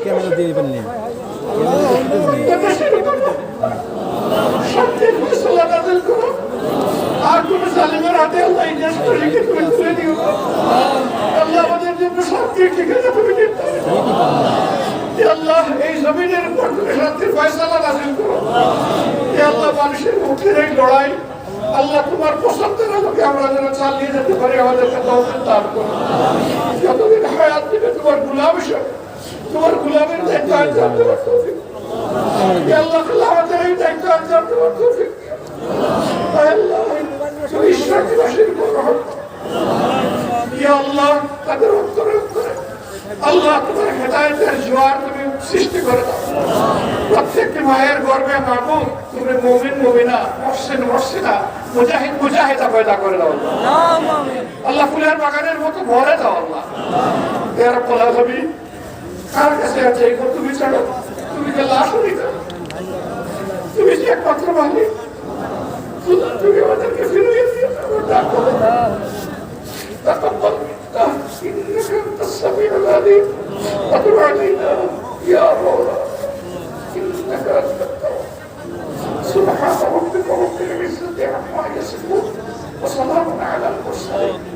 Camera দিয়ে হাতে আল্লাহ এই জমিনের উপর শান্তির ফয়সালা নাযিল করো মানুষের মুখের এই লড়াই আল্লাহ তোমার পছন্দের আলোকে আমরা যেন চালিয়ে যেতে পারি আমাদেরকে তৌফিক দান করো তোমার গুলামের দায়িত্ব আর জানতে পারতো আল্লাহ আল্লাহ আমাদের এই দায়িত্ব আর জানতে পারতো আল্লাহ তুমি ইসলামবাসীর গ্রহণ আল্লাহ তাদের অন্তরে অন্তরে আল্লাহ তোমার হেদায়তের জোয়ার তুমি সৃষ্টি করে দাও। প্রত্যেকটি মায়ের গর্বে মাগো তুমি মমিন মমিনা মসজিদ মসজিদা মুজাহিদ মুজাহিদা পয়দা করে দাও আল্লাহ। ফুলের বাগানের মতো ভরে দাও আল্লাহ। এর পোলা কার কাছে আছে এই তুমি ছাড়ো তুমি যে লাশ নিতে তুমি যে একমাত্র মালিক খোদা, তুমি আমাদেরকে ফিরিয়ে দিয়ে দাও, ডাকো। تقبل منا انك انت السميع العليم وتب علينا يا مولانا انك انت التواب سبحان ربك رب العزه عما يصفون وسلام على المرسلين والحمد لله